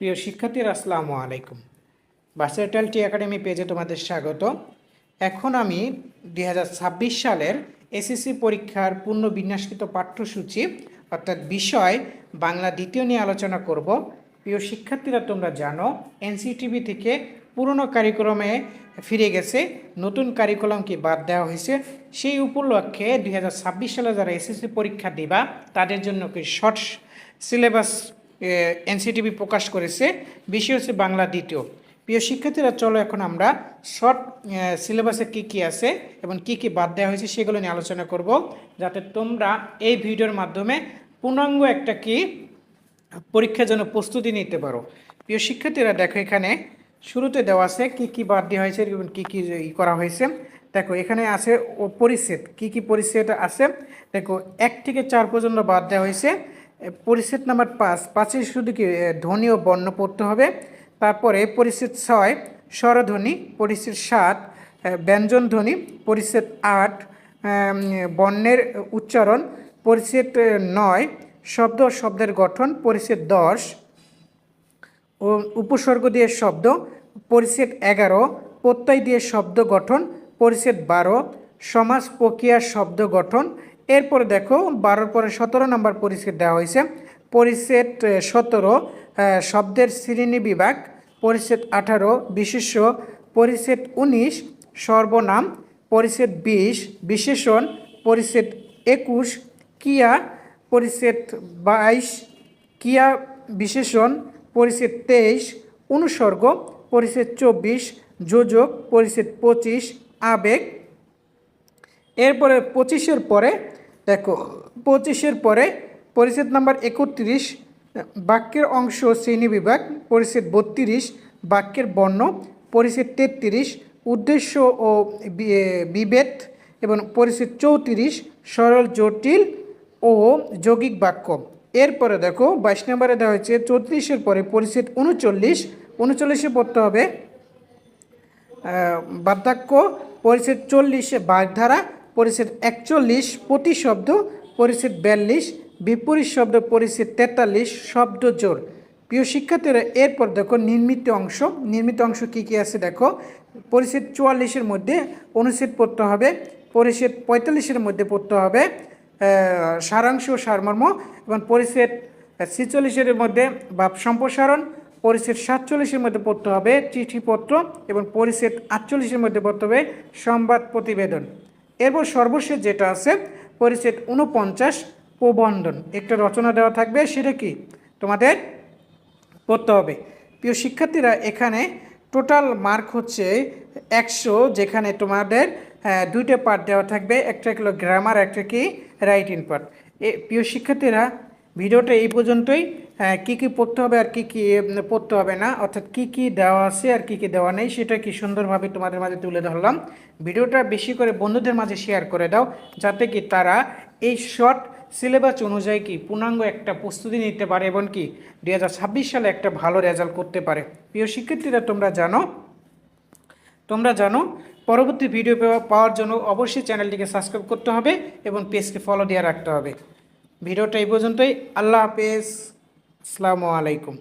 প্রিয় শিক্ষার্থীরা, আসসালামু আলাইকুম। বাসাইটাল টি একাডেমি পেজে তোমাদের স্বাগত। এখন আমি দুই হাজার ছাব্বিশ সালের এসএসসি পরীক্ষার পূর্ণ বিন্যাসকৃত পাঠ্যসূচি, অর্থাৎ বিষয় বাংলা দ্বিতীয় নিয়ে আলোচনা করব। প্রিয় শিক্ষার্থীরা, তোমরা জানো এনসিটিভি থেকে পুরনো কারিকুলামে ফিরে গেছে, নতুন কারিকুলামকে বাদ দেওয়া হয়েছে, সেই উপলক্ষে দুই হাজার ছাব্বিশ সালে যারা এসএসসি পরীক্ষা দিবা, তাদের জন্য কি শর্ট সিলেবাস এনসিটিভি প্রকাশ করেছে। বিষয় হচ্ছে বাংলা দ্বিতীয়। প্রিয় শিক্ষার্থীরা, চলো এখন আমরা শর্ট সিলেবাসে কি কি আছে এবং কি কি বাদ দেওয়া হয়েছে সেগুলো নিয়ে আলোচনা করব, যাতে তোমরা এই ভিডিওর মাধ্যমে পূর্ণাঙ্গ একটা কি পরীক্ষার জন্য প্রস্তুতি নিতে পারো। প্রিয় শিক্ষার্থীরা, দেখো এখানে শুরুতে দেওয়া আছে কি কি বাদ দেওয়া হয়েছে এবং কি কি ই করা হয়েছে। দেখো, এখানে আছে ও পরিচ্ছেদ। কি কি পরিচ্ছেদ আছে? দেখো, এক থেকে চার পর্যন্ত বাদ দেওয়া হয়েছে। পরিচ্ছেদ নাম্বার পাঁচ পাঁচে শুধু কি ধ্বনি ও বর্ণ পড়তে হবে। তারপরে পরিচ্ছেদ ছয় স্বরধ্বনি পরিচ্ছেদ সাত এ, ব্যঞ্জন ধ্বনি পরিচ্ছেদ আট বর্ণের উচ্চারণ পরিচ্ছেদ নয় শব্দ ও শব্দের গঠন পরিচ্ছেদ দশ ও উপসর্গ দিয়ে শব্দ পরিচ্ছেদ এগারো প্রত্যয় দিয়ে শব্দ গঠন পরিচ্ছেদ বারো সমাজ প্রক্রিয়ার শব্দ গঠন এরপরে দেখো, বারোর পরে সতেরো নম্বর পরিচ্ছেদ দেওয়া হয়েছে। পরিচ্ছেদ সতেরো শব্দের শ্রেণি বিভাগ, পরিচ্ছেদ আঠারো, বিশেষ্য, পরিচ্ছেদ উনিশ, সর্বনাম, পরিচ্ছেদ বিশ, বিশেষণ, পরিচ্ছেদ একুশ, কিয়া, পরিচ্ছেদ বাইশ, কিয়া, বিশেষণ, পরিচ্ছেদ তেইশ, অনুসর্গ, পরিচ্ছেদ চব্বিশ, যোজক, পরিচ্ছেদ পঁচিশ, আবেগ এরপরে পঁচিশের পরে, দেখো, পঁচিশের পরে পরিচ্ছেদ নাম্বার একত্রিশ, বাক্যের অংশ শ্রেণি বিভাগ, পরিচ্ছেদ বত্রিশ, বাক্যের বর্ণ, পরিচ্ছেদ তেত্রিশ, উদ্দেশ্য ও বিভেদ এবং পরিচ্ছেদ চৌত্রিশ, সরল, জটিল ও যৌগিক বাক্য। এরপরে দেখো, বাইশ নম্বরে দেওয়া হয়েছে, চৌত্রিশের পরে পরিচ্ছেদ উনচল্লিশ, উনচল্লিশে পড়তে হবে বার্ধক্য, পরিচ্ছেদ চল্লিশে বাগধারা পরিচ্ছেদ একচল্লিশ প্রতিশব্দ পরিচ্ছেদ বিয়াল্লিশ, বিপরীত শব্দ, পরিচ্ছেদ তেতাল্লিশ, শব্দ জোর প্রিয় শিক্ষার্থীরা, এরপর দেখো নির্মিত অংশ। নির্মিত অংশ কি কি আছে দেখো? পরিচ্ছেদ চুয়াল্লিশের মধ্যে অনুচ্ছেদ পড়তে হবে, পরিচ্ছেদ পঁয়তাল্লিশের মধ্যে পড়তে হবে সারাংশ ও সারমর্ম, এবং পরিচ্ছেদ ছিচল্লিশের মধ্যে ভাব সম্প্রসারণ, পরিচ্ছেদ সাতচল্লিশের মধ্যে পড়তে হবে চিঠিপত্র, এবং পরিচ্ছেদ আটচল্লিশের মধ্যে পড়তে হবে সংবাদ প্রতিবেদন। এরপর সর্বশেষ যেটা আছে পরিচ্ছেদ উনপঞ্চাশ প্রবন্ধন। একটা রচনা দেওয়া থাকবে সেটা কি? তোমাদের পড়তে হবে। প্রিয় শিক্ষার্থীরা এখানে টোটাল মার্ক হচ্ছে একশো যেখানে তোমাদের আহ, দুইটা পার্ট দেওয়া থাকবে একটা হলো গ্রামার একটা কি? Writing part. এ প্রিয় শিক্ষার্থীরা ভিডিওটা এই পর্যন্তই। কি কি পড়তে হবে আর কি কি পড়তে হবে না, অর্থাৎ কি কি দেওয়া আছে আর কি কি দেওয়া নেই, সেটা কি সুন্দরভাবে তোমাদের মাঝে তুলে ধরলাম। ভিডিওটা বেশি করে বন্ধুদের মাঝে শেয়ার করে দাও, যাতে কি তারা এই শর্ট সিলেবাস অনুযায়ী কি পূর্ণাঙ্গ একটা প্রস্তুতি নিতে পারে এবং কি দু হাজার ছাব্বিশ সালে একটা ভালো রেজাল্ট করতে পারে। প্রিয় শিক্ষার্থীরা, তোমরা জানো তোমরা জানো, পরবর্তী ভিডিও পাওয়ার জন্য অবশ্যই চ্যানেলটিকে সাবস্ক্রাইব করতে হবে এবং পেজকে ফলো দিয়ে রাখতে হবে। ভিডিওটা এই পর্যন্তই, আল্লাহ হাফেজ। আসসালামু আলাইকুম।